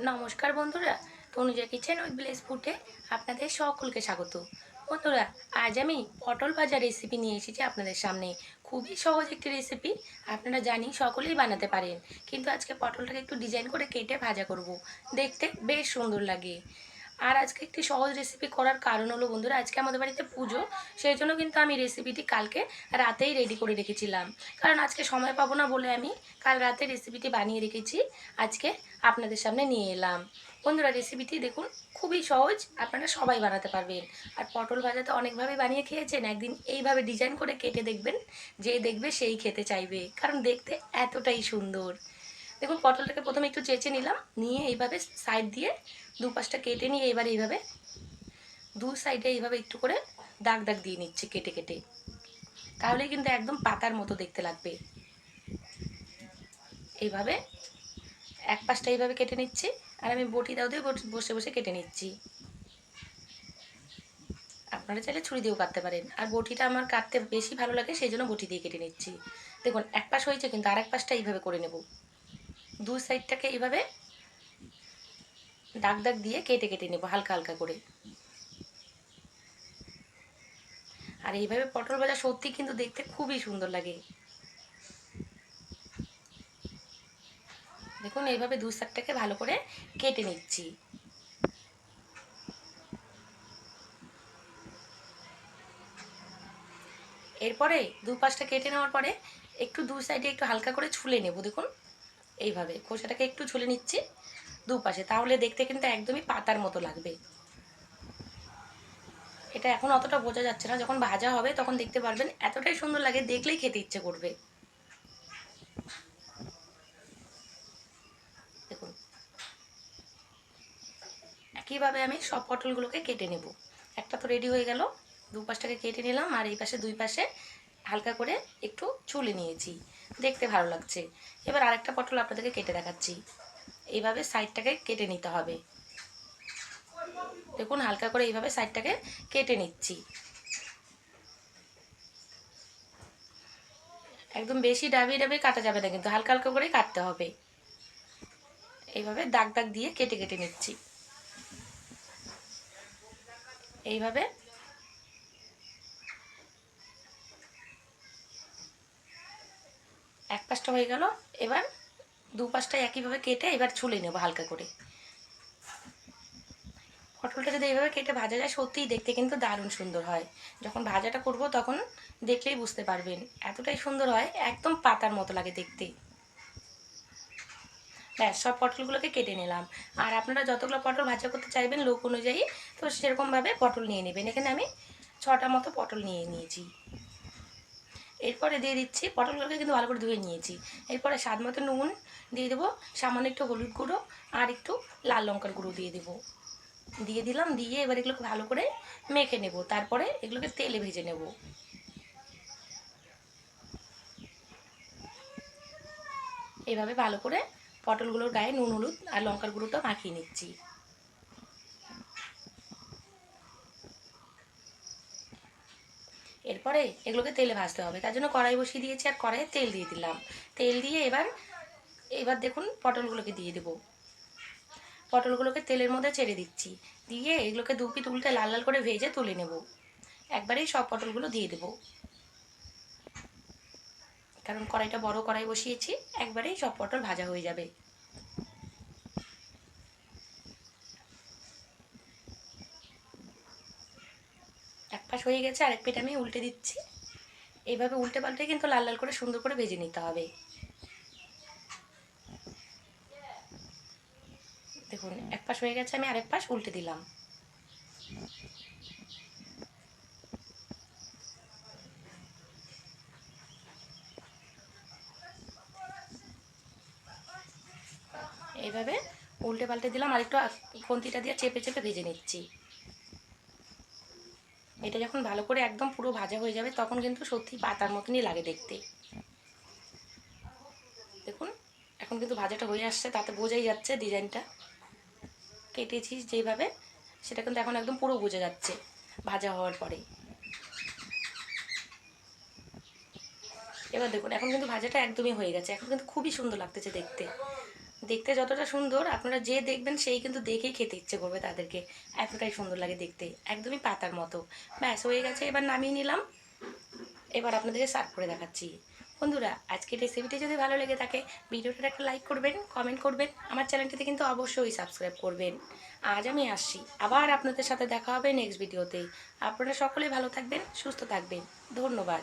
নমস্কার বন্ধুরা, তনুজা কিচেন ওই ব্লেস ফুটে আপনাদের সকলকে স্বাগত। বন্ধুরা, আজ আমি পটল ভাজা রেসিপি নিয়ে এসেছি আপনাদের সামনে। খুবই সহজ একটি রেসিপি আপনারা জানি সকলেই বানাতে পারেন। কিন্তু আজকে পটলটাকে একটু ডিজাইন করে কেটে ভাজা করব। দেখতে বেশ সুন্দর লাগে। আর আজকে একটি সহজ রেসিপি করার কারণ হলো, বন্ধুরা, আজকে আমাদের বাড়িতে পুজো, সেই জন্য কিন্তু আমি রেসিপিটি কালকে রাতেই রেডি করে রেখেছিলাম। কারণ আজকে সময় পাবো না বলে আমি কাল রাতে রেসিপিটি বানিয়ে রেখেছি, আজকে আপনাদের সামনে নিয়ে এলাম। বন্ধুরা রেসিপিটি দেখুন, খুবই সহজ, আপনারা সবাই বানাতে পারবেন। আর পটল ভাজা তো অনেকভাবে বানিয়ে খেয়েছেন, একদিন এইভাবে ডিজাইন করে কেটে দেখবেন, যে দেখবে সেই খেতে চাইবে, কারণ দেখতে এতটাই সুন্দর। দেখুন, পটলটাকে প্রথমে একটু চেঁচে নিলাম, নিয়ে এইভাবে সাইড দিয়ে দু পাশটা কেটে নিয়ে এবার এইভাবে দু সাইডে এইভাবে একটু করে দাগ দাগ দিয়ে নিচ্ছি কেটে কেটে। তাহলে কিন্তু একদম পাতার মতো দেখতে লাগবে। এইভাবে এক পাশটা এইভাবে কেটে নিচ্ছি আর আমি বটি দাও দিয়ে বসে বসে কেটে নিচ্ছি। আপনারা চাইলে ছুরি দিয়েও কাটতে পারেন। আর বটিটা আমার কাটতে বেশি ভালো লাগে, সেই জন্য বটি দিয়ে কেটে নিচ্ছি। দেখুন, এক পাশ হয়েছে কিন্তু আর এক পাশটা এইভাবে করে নেব। দু সাইডটাকে এইভাবে দাগ দাগ দিয়ে কেটে কেটে নেব, হালকা হালকা করে। আর এইভাবে পটল ভাজা সত্যি কিন্তু দেখতে খুবই সুন্দর লাগে। দেখুন, এইভাবে দু সাইডটাকে ভালো করে কেটে নিচ্ছি। এরপরে দু পাশটা কেটে নেওয়ার পরে একটু দু সাইডে একটু হালকা করে ছুলে নেব, দেখুন। এইভাবে খোসাটাকে একটু ছুলে নিচ্ছি। দুপাশে, তাহলে দেখতে কিন্তু একদমই পাতার মতো লাগবে। এটা এখন অতটা বোঝা যাচ্ছে না, যখন ভাজা হবে তখন দেখতে পারবেন এতটাই সুন্দর লাগে, দেখলেই খেতে ইচ্ছে করবে। দেখুন। একইভাবে আমি সব পটলগুলোকে কেটে নেব। একটা তো রেডি হয়ে গেল দু পাশটাকে কেটে নিলাম, আর এই পাশে দুই পাশে হালকা করে একটু চুলে নিয়েছি। দেখতে ভালো লাগছে। এবার আরেকটা পটল আপনাদেরকে কেটে দেখাচ্ছি। এইভাবে সাইডটাকে কেটে নিতে হবে। দেখুন, হালকা করে এইভাবে সাইডটাকে কেটে নিচ্ছি। একদম বেশি ডাবি ডাবি কাটা যাবে না, কিন্তু হালকা হালকা করে কাটতে হবে। এইভাবে দাগ দাগ দিয়ে কেটে কেটে নিচ্ছি। এইভাবে এক পাশটা হয়ে গেল। এবার দু পাশটা একইভাবে কেটে এবার ছুলে নেব হালকা করে। পটলটা যদি এইভাবে কেটে ভাজা যায়, সত্যিই দেখতে কিন্তু দারুণ সুন্দর হয়। যখন ভাজাটা করব তখন দেখলেই বুঝতে পারবেন, এতটাই সুন্দর হয়, একদম পাতার মতো লাগে দেখতে। ব্যাস, সব পটলগুলোকে কেটে নিলাম। আর আপনারা যতগুলো পটল ভাজা করতে চাইবেন লোক অনুযায়ী, তো সেরকমভাবে পটল নিয়ে নেবেন। এখানে আমি ছটা মতো পটল নিয়ে নিয়েছি। এরপরে দিয়ে দিচ্ছি পটলগুলোকে কিন্তু ভালো করে ধুয়ে নিয়েছি। এরপরে স্বাদ মতো নুন দিয়ে দেবো, সামান্য একটু হলুদ গুঁড়ো আর একটু লাল লঙ্কার গুঁড়ো দিয়ে দেবো। দিয়ে দিলাম, দিয়ে এবার এগুলোকে ভালো করে মেখে নেব, তারপরে এগুলোকে তেলে ভেজে নেব। এভাবে ভালো করে পটলগুলোর গায়ে নুন, হলুদ আর লঙ্কার গুঁড়োটা মাখিয়ে নিচ্ছি। এরপরে এগুলোকে তেলে ভাজতে হবে। তার জন্য কড়াই বসিয়ে দিয়েছি আর কড়াইয়ে তেল দিয়ে দিলাম। তেল দিয়ে এবার এবার দেখুন পটলগুলোকে দিয়ে দেবো। পটলগুলোকে তেলের মধ্যে ছেড়ে দিচ্ছি। দিয়ে এগুলোকে দু পিঠ উল্টে লাল লাল করে ভেজে তুলে নেব। একবারেই সব পটলগুলো দিয়ে দেবো। কারণ কড়াইটা বড় কড়াই বসিয়েছি, একবারেই সব পটল ভাজা হয়ে যাবে। পাশ হয়ে গেছে আরেক পিঠ আমি উল্টে দিচ্ছি। এইভাবে উল্টে পাল্টে কিন্তু লাল লাল করে সুন্দর করে ভেজে নিতে হবে। দেখুন, এক পাশ হয়ে গেছে, আমি আরেক পাশ উল্টে দিলাম। এইভাবে উল্টে পাল্টে দিলাম আর একটু খন্তিটা দিয়ে চেপে চেপে ভেজে নিচ্ছি। এটা যখন ভালো করে একদম পুরো ভাজা হয়ে যাবে, তখন কিন্তু সত্যি পাতার মতনই লাগে দেখতে। দেখুন, এখন কিন্তু ভাজাটা হয়ে আসছে, তাতে বোঝাই যাচ্ছে ডিজাইনটা। কেটেছি যেভাবে, সেটা কিন্তু এখন একদম পুরো বোঝা যাচ্ছে ভাজা হওয়ার পরে এবার দেখুন, এখন কিন্তু ভাজাটা একদমই হয়ে গেছে, এখন কিন্তু খুবই সুন্দর লাগতেছে দেখতে। দেখতে যতটা সুন্দর, আপনারা যে দেখবেন সেই কিন্তু দেখেই খেতে ইচ্ছে করবে তাদেরকে। এতটাই সুন্দর লাগে দেখতে, একদমই পাতার মতো। ব্যাস, হয়ে গেছে, এবার নামিয়ে নিলাম। এবার আপনাদেরকে সার্ভ করে দেখাচ্ছি। বন্ধুরা, আজকের রেসিপিটি যদি ভালো লেগে থাকে ভিডিওটা একটা লাইক করবেন কমেন্ট করবেন, আমার চ্যানেলটিতে কিন্তু অবশ্যই সাবস্ক্রাইব করবেন। আজ আমি আসছি, আবার আপনাদের সাথে দেখা হবে নেক্সট ভিডিওতে আপনারা সকলে ভালো থাকবেন, সুস্থ থাকবেন। ধন্যবাদ।